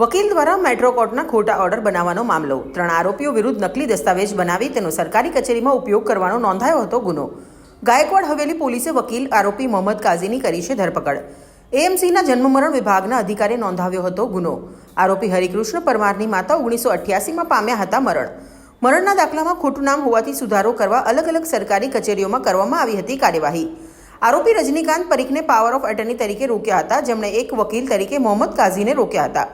વકીલ દ્વારા મેટ્રો કોર્ટના ખોટા ઓર્ડર બનાવવાનો મામલો. ત્રણ આરોપીઓ વિરુદ્ધ નકલી દસ્તાવેજ બનાવી તેનો સરકારી કચેરીમાં ઉપયોગ કરવાનો નોંધાયો હતો ગુનો. ગાયકવાડ હવેલી પોલીસે વકીલ આરોપી મોહમ્મદ કાઝીની કરી છે ધરપકડ. એએમસીના જન્મમરણ વિભાગના અધિકારીએ નોંધાવ્યો હતો ગુનો. આરોપી હરિકૃષ્ણ પરમારની માતા ઓગણીસો અઠ્યાસીમાં પામ્યા હતા મરણ. મરણના દાખલામાં ખોટું નામ હોવાથી સુધારો કરવા અલગ અલગ સરકારી કચેરીઓમાં કરવામાં આવી હતી કાર્યવાહી. આરોપી રજનીકાંત પરીખને પાવર ઓફ એટર્ની તરીકે રોક્યા હતા. જેમણે એક વકીલ તરીકે મોહમ્મદ કાઝીને રોક્યા હતા.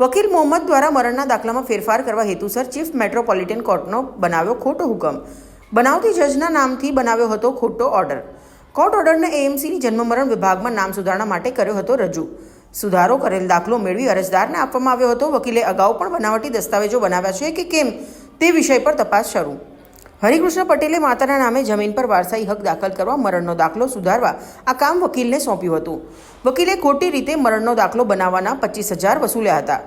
વકીલ મોહમ્મદ દ્વારા મરણના દાખલામાં ફેરફાર કરવા હેતુસર ચીફ મેટ્રોપોલિટન કોર્ટનો બનાવ્યો ખોટો હુકમ. બનાવતી જજના નામથી બનાવ્યો હતો ખોટો ઓર્ડર. કોર્ટ ઓર્ડરને એએમસીની જન્મમરણ વિભાગમાં નામ સુધારણા માટે કર્યો હતો રજૂ. સુધારો કરેલ દાખલો મેળવી અરજદારને આપવામાં આવ્યો હતો. વકીલે અગાઉ પણ બનાવટી દસ્તાવેજો બનાવ્યા છે કે કેમ તે વિષય પર તપાસ શરૂ. હરિકૃષ્ણ પટેલે માતાના નામે જમીન પર વારસાઈ હક દાખલ કરવા મરણનો દાખલો સુધારવા આ કામ વકીલને સોંપ્યું હતું. વકીલે ખોટી રીતે મરણનો દાખલો બનાવવાના પચીસ હજાર વસૂલ્યા હતા.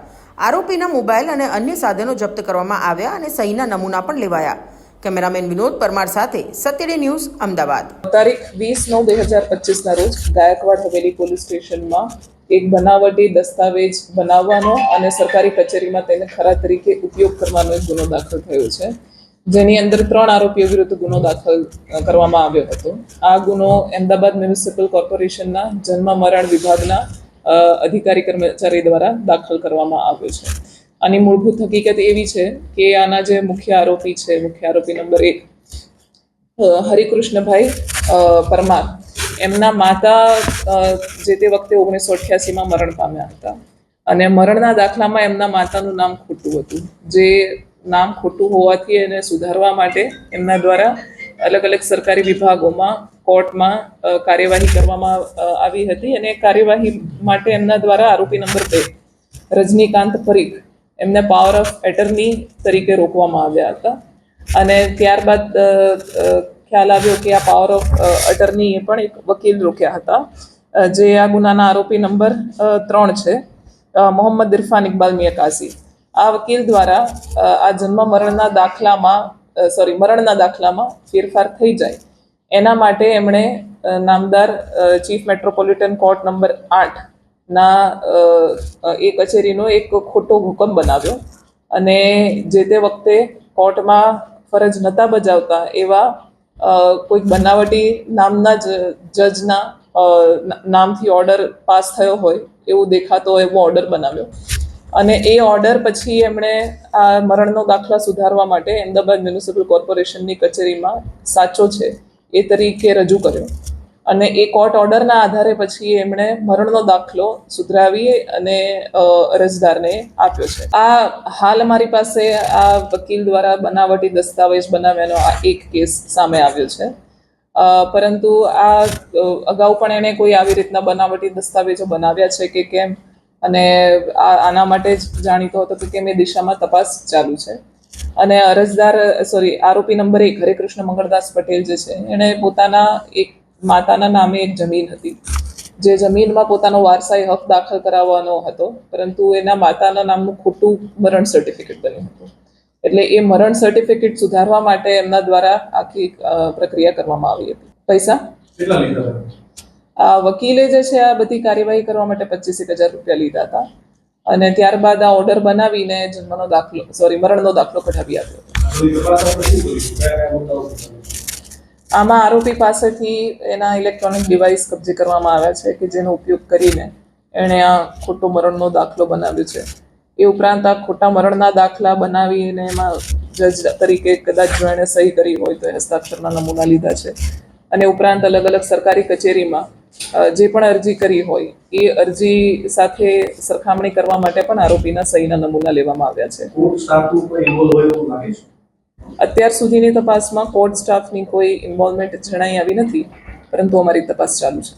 આરોપીના મોબાઈલ અને અન્ય સાધનો જપ્ત કરવામાં આવ્યા અને સહીના નમૂના પણ લેવાયા. કેમેરામેન વિનોદ પરમાર સાથે સત્યડે ન્યૂઝ, અમદાવાદ. તારીખ વીસ નવ બે હજાર પચીસના રોજ ગાયકવાડ હવેલી પોલીસ સ્ટેશનમાં એક બનાવટી દસ્તાવેજ બનાવવાનો અને સરકારી કચેરીમાં તેને ખરા તરીકે ઉપયોગ કરવાનો એક ગુનો દાખલ થયો છે. જેની અંદર ત્રણ આરોપીઓ વિરુદ્ધ ગુનો દાખલ કરવામાં આવ્યો હતો. આ ગુનો અમદાવાદ મ્યુનિસિપલ કોર્પોરેશનના જન્મ મરણ વિભાગના અધિકારી કર્મચારી દ્વારા દાખલ કરવામાં આવ્યો છે. આની મૂળભૂત હકીકત એવી છે કે આના જે મુખ્ય આરોપી છે, મુખ્ય આરોપી નંબર એક હરિકૃષ્ણભાઈ પરમાર, એમના માતા જે તે વખતે ઓગણીસો અઠ્યાસીમાં મરણ પામ્યા હતા. અને મરણના દાખલામાં એમના માતાનું નામ ખોટું હતું, જે નામ ખોટું હોવાથી એને સુધારવા માટે એમના દ્વારા અલગ અલગ સરકારી વિભાગોમાં, કોર્ટમાં કાર્યવાહી કરવામાં આવી હતી અને કાર્યવાહી માટે એમના દ્વારા આરોપી નંબર બે, રજનીકાંત પરીખ, એમને પાવર ઓફ એટર્ની તરીકે રોકવામાં આવ્યા હતા. અને ત્યારબાદ ખ્યાલ આવ્યો કે આ પાવર ઓફ અટર્નીએ પણ એક વકીલ રોક્યા હતા. જે આ ગુનાના આરોપી નંબર ત્રણ છે મોહમ્મદ ઇરફાન ઇકબાલ મિયા કાઝી આ વકીલ દ્વારા આ જન્મ મરણના દાખલામાં સોરી મરણના દાખલામાં ફેરફાર થઈ જાય. એના માટે એમણે નામદાર ચીફ મેટ્રોપોલિટન કોર્ટ નંબર આઠ ના એ કચેરીનો એક ખોટો હુકમ બનાવ્યો. અને જે તે વખતે કોર્ટમાં ફરજ નહોતા બજાવતા એવા કોઈક બનાવટી નામના જ, જજના નામથી ઓર્ડર પાસ થયો હોય, એવું દેખાતો એવો ઓર્ડર બનાવ્યો. અને એ ઓર્ડર પછી એમણે આ મરણનો દાખલા સુધારવા માટે અમદાવાદ મ્યુનિસિપલ કોર્પોરેશનની કચેરીમાં સાચો છે એ તરીકે રજૂ કર્યો. અને એ કોર્ટ ઓર્ડરના આધારે પછી એમણે મરણનો દાખલો સુધરાવી અને અરજદારને આપ્યો છે. આ હાલ મારી પાસે આ વકીલ દ્વારા બનાવટી દસ્તાવેજ બનાવ્યાનો આ એક કેસ સામે આવ્યો છે. પરંતુ આ અગાઉ પણ એણે કોઈ આવી રીતના બનાવટી દસ્તાવેજો બનાવ્યા છે કે કેમ? અને આના માટે જ જાણીતો હતો કે એ દિશામાં તપાસ ચાલુ છે. અને અરજદાર, સોરી, આરોપી નંબર એક, હરેકૃષ્ણ મંગળદાસ પટેલ જે છે, એણે પોતાના એક માતાના નામે એક જમીન હતી. જે જમીનમાં પોતાનો વારસાઈ હક દાખલ કરાવવાનો હતો, પરંતુ એના માતાના નામનું ખોટું મરણ સર્ટિફિકેટ બન્યું હતું. એટલે એ મરણ સર્ટિફિકેટ સુધારવા માટે એમના દ્વારા આખી પ્રક્રિયા કરવામાં આવી હતી. પૈસા? વકીલે જે છે, આ બધી કાર્યવાહી કરવા માટે પચીસ એક હજાર રૂપિયા લીધા હતા. અને ત્યારબાદ આ ઓર્ડર બનાવીને જન્મનો દાખલો સોરી મરણનો દાખલો કઢાવી આપ્યો? આમાં આરોપી પાસેથી એના ઇલેક્ટ્રોનિક ડિવાઇસ કબજે કરવામાં આવ્યા છે કે જેનો ઉપયોગ કરીને એણે આ ખોટો મરણનો દાખલો બનાવ્યો છે. એ ઉપરાંત આ ખોટા મરણના દાખલા બનાવીને એમાં જજ તરીકે કદાચ જો એણે સહી કરી હોય તો હસ્તાક્ષરના નમૂના લીધા છે. અને ઉપરાંત અલગ અલગ સરકારી કચેરીમાં જે પણ અરજી કરી હોય એ અરજી સાથે સરખામણી કરવા માટે પણ આરોપીના સહીના નમૂના લેવામાં આવ્યા છે. અત્યાર સુધીની તપાસમાં કોર્ટ સ્ટાફની કોઈ ઇન્વોલ્વમેન્ટ જણાઈ આવી નથી પરંતુ અમારી તપાસ ચાલુ છે.